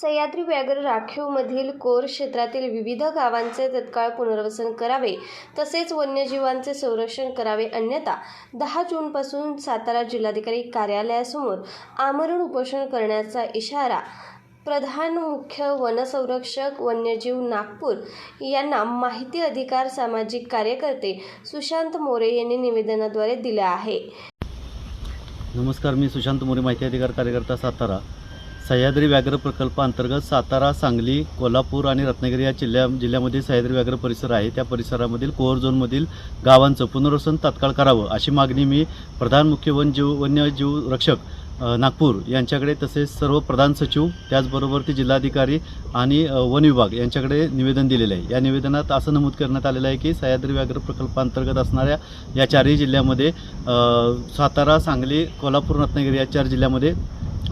सह्याद्री व्याघ्र राखीवमधील कोर क्षेत्रातील विविध गावांचे तत्काळ पुनर्वसन करावे तसेच वन्यजीवांचे संरक्षण करावे अन्यथा दहा जूनपासून सातारा जिल्हाधिकारी कार्यालयासमोर आमरण उपोषण करण्याचा इशारा प्रधान मुख्य वनसंरक्षक वन्यजीव नागपूर यांना माहिती अधिकार सामाजिक कार्यकर्ते सुशांत मोरे यांनी निवेदनाद्वारे दिला आहे. नमस्कार मी सुशांत मोरे माहिती अधिकार कार्यकर्ता सातारा. सह्याद्री व्याघ्र प्रकल्पांतर्गत सातारा सांगली कोल्हापूर आणि रत्नागिरी या जिल्ह्या जिल्ह्यामध्ये सह्याद्री व्याघ्र परिसर आहे. त्या परिसरामधील कोअर झोनमधील गावांचं पुनर्वसन तात्काळ करावं अशी मागणी मी प्रधान मुख्य वनजीव वन्यजीव रक्षक नागपूर यांच्याकडे तसेच सर्व प्रधान सचिव त्याचबरोबर ते जिल्हाधिकारी आणि वन विभाग यांच्याकडे निवेदन दिलेलं आहे. या निवेदनात असं नमूद करण्यात आलेलं आहे की सह्याद्री व्याघ्र प्रकल्पांतर्गत असणाऱ्या या चारही जिल्ह्यामध्ये सातारा सांगली कोल्हापूर रत्नागिरी या चार जिल्ह्यामध्ये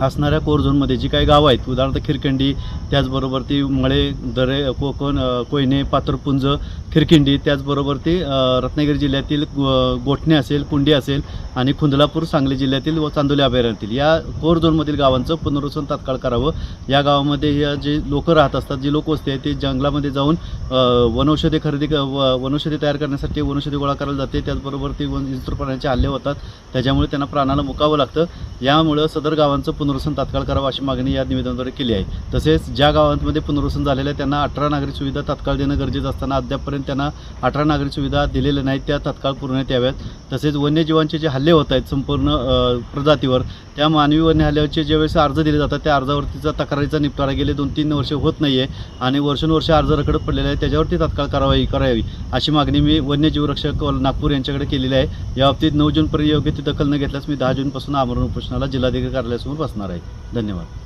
असणाऱ्या कोर झोनमध्ये जी काही गावं आहेत उदाहरणार्थ खिरकिंडी त्याचबरोबर ती मळे दरे कोकण कोयने पात्रपुंज खिरकिंडी त्याचबरोबर ती रत्नागिरी जिल्ह्यातील गो- गोठणे असेल कुंडी असेल आणि खुंदलापूर सांगली जिल्ह्यातील व चांदोली अभयारण्यातील. या कोर झोनमधील गावांचं पुनर्वसन तात्काळ करावं. या गावामध्ये या जे लोक राहत असतात जी लोकवस्ती आहे ती जंगलामध्ये जाऊन वनौषधे वनौषधी खरेदी क- व- वनौषधी तयार करण्यासाठी वनौषधी गोळा करायला जाते. त्याचबरोबर ती वन प्राण्यांचे हल्ले होतात. त्याच्यामुळे त्यांना प्राणाला मुकावं लागतं. यामुळं सदर गावांचं पुनर्वसन तात्काळ करावं अशी मागणी या निवेदनाद्वारे केली आहे. तसेच ज्या गावांमध्ये पुनर्वसन झालेलं आहे त्यांना अठरा नागरिक सुविधा तात्काळ देणं गरजेचं असताना अद्यापपर्यंत त्यांना अठरा नागरिक सुविधा दिलेल्या नाहीत त्या तात्काळ पुरवण्यात याव्यात. तसेच वन्यजीवांचे जे हल्ले होत आहेत संपूर्ण प्रजातीवर त्या मानवी वन्य हल्ल्याचे ज्यावेळेस अर्ज दिले जातात त्या अर्जावरतीचा तक्रारीचा निपटारा गेले दोन तीन वर्ष होत नाही आहे आणि वर्षानुवर्ष अर्ज रखडत पडलेला आहे त्याच्यावरती तात्काळ कारवाई करावी अशी मागणी मी वन्यजीव रक्षक नागपूर यांच्याकडे केलेली आहे. याबाबतीत नऊ जूनपर्यंत योग्य ती दखल न घेतल्यास मी दहा जूनपासून आमरण उपोषणाला जिल्हाधिकारी कार्यालयासमोर बसणार असणार आहे. धन्यवाद.